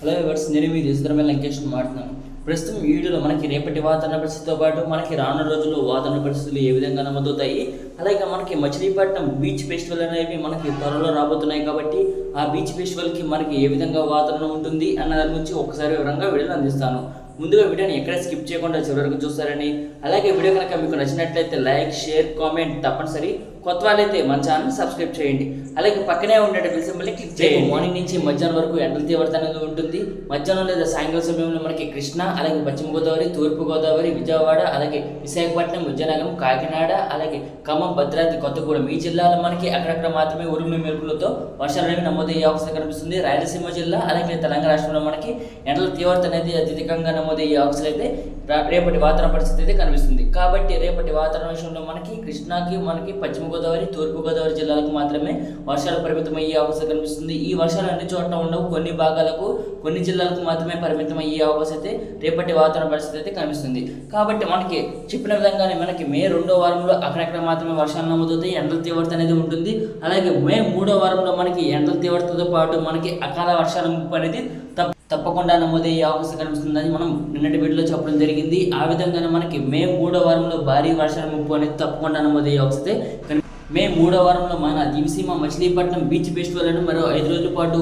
Hello viewers నేను మీ దేశధర్మ లంకేష్ మాట్లాడుతున్నాను. ప్రస్తుతం వీడియోలో మనకి రేపటి వాతావరణ పరిస్థితితో పాటు మనకి రానున్న రోజుల్లో వాతావరణ పరిస్థితులు ఏ విధంగా నమోదవుతాయి? అలాగే మనకి మచిలీపట్నం బీచ్ ఫెస్టివల్ అనేవి మనకి త్వరలో రాబోతున్నాయి కాబట్టి ఆ బీచ్ ఫెస్టివల్కి మనకి ఏ విధంగా వాతావరణం ఉంటుంది అన్న దాని గురించి ఒకసారి వివరంగా వీడియోలు అందిస్తాను. ముందుగా వీడియోని ఎక్కడ స్కిప్ చేయకుండా చివరి వరకు చూస్తారని అలాగే వీడియో కనుక మీకు నచ్చినట్లయితే లైక్ షేర్ కామెంట్ తప్పనిసరి. కొత్త వాళ్ళైతే మన ఛానల్ సబ్స్క్రైబ్ చేయండి. అలాగే పక్కనే ఉండే బెల్ సింబల్ని క్లిక్ చేయండి. మార్నింగ్ నుంచి మధ్యాహ్నం వరకు ఎండల తీవ్రత అనేది ఉంటుంది. మధ్యాహ్నం లేదా సాయంకాలం సమయంలో మనకి కృష్ణ అలాగే పశ్చిమ గోదావరి తూర్పు గోదావరి విజయవాడ అలాగే విశాఖపట్నం విజయనగరం కాకినాడ అలాగే ఖమ్మం భద్రాద్రి కొత్తగూడెం. ఈ జిల్లాలో మనకి అక్కడక్కడ మాత్రమే ఉరుములు మెరుపులతో వర్షాలు అనేవి నమోదయ్యే అవకాశం కనిపిస్తుంది. రాయలసీమ జిల్లా అలాగే తెలంగాణ రాష్ట్రంలో మనకి ఎండల తీవ్రత అనేది అత్యధికంగా నమోదయ్యే అవకాశాలు అయితే రేపటి వాతావరణ పరిస్థితి అయితే కనిపిస్తుంది. కాబట్టి రేపటి వాతావరణ విషయంలో మనకి కృష్ణాకి మనకి పశ్చిమ గోదావరి తూర్పు గోదావరి జిల్లాలకు మాత్రమే వర్షాలు పరిమితం అయ్యే అవకాశం కనిపిస్తుంది. ఈ వర్షాలు అన్ని చోట్ల ఉండవు. కొన్ని భాగాలకు కొన్ని జిల్లాలకు మాత్రమే పరిమితం అయ్యే అవకాశం అయితే రేపటి వాతావరణ పరిస్థితి అయితే కనిపిస్తుంది. కాబట్టి మనకి చెప్పిన విధంగానే మనకి మే రెండో వారంలో అక్కడక్కడ మాత్రమే వర్షాలు నమోదవుతాయి. ఎండల తీవ్రత అనేది ఉంటుంది. అలాగే మే మూడో వారంలో మనకి ఎండల తీవ్రతతో పాటు మనకి అకాల వర్షాల ముప్పు అనేది తప్ప తప్పకుండా నమోదయ్యే అవకాశం కనిపిస్తుందని మనం నిన్నటి వీడియోలో చెప్పడం జరిగింది. ఆ విధంగానే మనకి మే మూడో వారంలో భారీ వర్షాల ముప్పు అనేది తప్పకుండా నమోదయ్యే వస్తే మే మూడో వారంలో మన దివిసీమ మచిలీపట్నం బీచ్ ఫెస్టివల్ అని మరో ఐదు రోజుల పాటు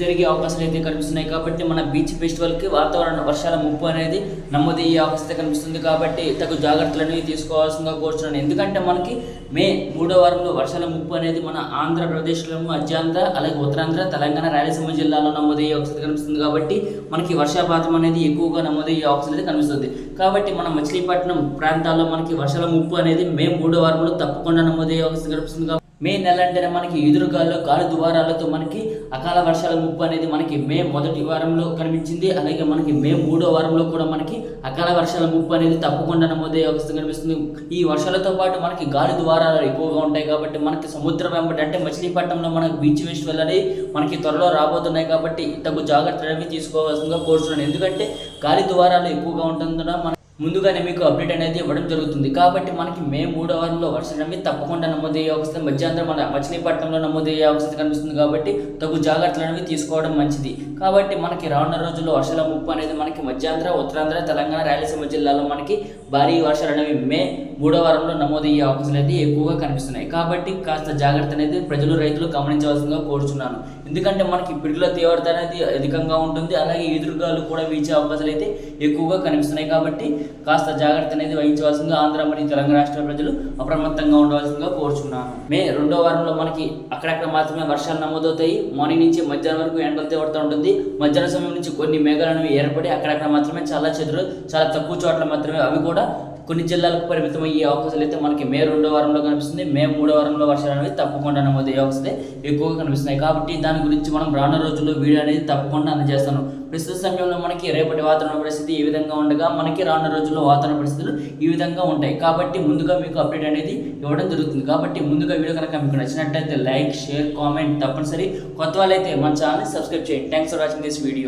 జరిగే అవకాశాలు అయితే కనిపిస్తున్నాయి కాబట్టి మన బీచ్ ఫెస్టివల్కి వాతావరణ వర్షాల ముప్పు అనేది నమోదయ్యే అవకాశం కనిపిస్తుంది కాబట్టి తగు జాగ్రత్తలు అనేవి తీసుకోవాల్సిందిగా కోరుతున్నాను ఎందుకంటే మనకి మే మూడో వారంలో వర్షాల ముప్పు అనేది మన ఆంధ్రప్రదేశ్లో మధ్యాంధ్ర అలాగే ఉత్తరాంధ్ర తెలంగాణ రాయలసీమ జిల్లాలో నమోదయ్యే అవకాశం కనిపిస్తుంది కాబట్టి మనకి వర్షపాతం అనేది ఎక్కువగా నమోదయ్యే అవకాశం అయితే కనిపిస్తుంది. కాబట్టి మన మచిలీపట్నం ప్రాంతాల్లో మనకి వర్షాల ముప్పు అనేది మే మూడో వారంలో తప్పకుండా నమోదయ్యే అవకాశం కనిపిస్తుంది కాబట్టి మే నెల అంటేనే మనకి ఎదురుగాల్లో గాలి ద్వారాలతో మనకి అకాల వర్షాల ముప్పు అనేది మనకి మే మొదటి వారంలో కనిపించింది. అలాగే మనకి మే మూడో వారంలో కూడా మనకి అకాల వర్షాల ముప్పు అనేది తప్పకుండా నమోదయ్యే అవస్థ కనిపిస్తుంది. ఈ వర్షాలతో పాటు మనకి గాలి ద్వారాలు ఎక్కువగా ఉంటాయి కాబట్టి మనకి సముద్రం వెంబడి అంటే మచిలీపట్నంలో మనకి బీచ్ ఫెస్టివల్ అనేది మనకి త్వరలో రాబోతున్నాయి కాబట్టి తగు జాగ్రత్తలు అనేవి తీసుకోవాల్సిందిగా కోరుతున్నాను ఎందుకంటే గాలి ద్వారాలు ఎక్కువగా ఉంటుందన్న మన ముందుగానే మీకు అప్డేట్ అనేది ఇవ్వడం జరుగుతుంది. కాబట్టి మనకి మే మూడో వారంలో వర్షం అనేవి తప్పకుండా నమోదయ్యే అవకాశం మధ్యాంతరం మన మచిలీపట్నంలో నమోదయ్యే అవకాశం కనిపిస్తుంది కాబట్టి తగు జాగ్రత్తలు అనేవి తీసుకోవడం మంచిది. కాబట్టి మనకి రానున్న రోజుల్లో వర్షాల ముప్పు అనేది మనకి మధ్యాంధ్ర ఉత్తరాంధ్ర తెలంగాణ రాయలసీమ జిల్లాలో మనకి భారీ వర్షాలు అనేవి మే మూడో వారంలో నమోదయ్యే అవకాశాలు అయితే ఎక్కువగా కనిపిస్తున్నాయి. కాబట్టి కాస్త జాగ్రత్త అనేది ప్రజలు రైతులు గమనించవలసిందిగా కోరుచున్నాను. ఎందుకంటే మనకి పిడుగుల తీవ్రత అనేది అధికంగా ఉంటుంది. అలాగే ఎదురుగాలు కూడా వీచే అవకాశాలు అయితే ఎక్కువగా కనిపిస్తున్నాయి కాబట్టి కాస్త జాగ్రత్త అనేది వహించవలసిందిగా ఆంధ్ర మరియు తెలంగాణ రాష్ట్ర ప్రజలు అప్రమత్తంగా ఉండవలసిందిగా కోరుచున్నాను. మే రెండో వారంలో మనకి అక్కడక్కడ మాత్రమే వర్షాలు నమోదవుతాయి. మార్నింగ్ నుంచి మధ్యాహ్నం వరకు ఎండలు తీవ్రత ఉంటుంది. మధ్యాహ్నం సమయం నుంచి కొన్ని మేఘాలను ఏర్పడి అక్కడక్కడ మాత్రమే చాలా చెదురు చాలా తక్కువ చోట్ల మాత్రమే అవి కూడా కొన్ని జిల్లాలకు పరిమితం అయ్యే అవకాశాలు అయితే మనకి మే రెండో వారంలో కనిపిస్తుంది. మే మూడో వారంలో వర్షాలు అనేవి తప్పకుండా నమోదయ్యే అవకాశాలు ఎక్కువగా కనిపిస్తున్నాయి. కాబట్టి దాని గురించి మనం రానున్న రోజుల్లో వీడియో అనేది తప్పకుండా అందజేస్తాను. ప్రస్తుత సమయంలో మనకి రేపటి వాతావరణ పరిస్థితి ఈ విధంగా ఉండగా మనకి రానున్న రోజుల్లో వాతావరణ పరిస్థితులు ఈ విధంగా ఉంటాయి. కాబట్టి ముందుగా మీకు అప్డేట్ అనేది ఇవ్వడం జరుగుతుంది. కాబట్టి ముందుగా వీడియో కనుక మీకు నచ్చినట్లయితే లైక్ షేర్ కామెంట్ తప్పనిసరి. కొత్త వాళ్ళైతే మన ఛానల్ని సబ్స్క్రైబ్ చేయండి. Thanks for watching this video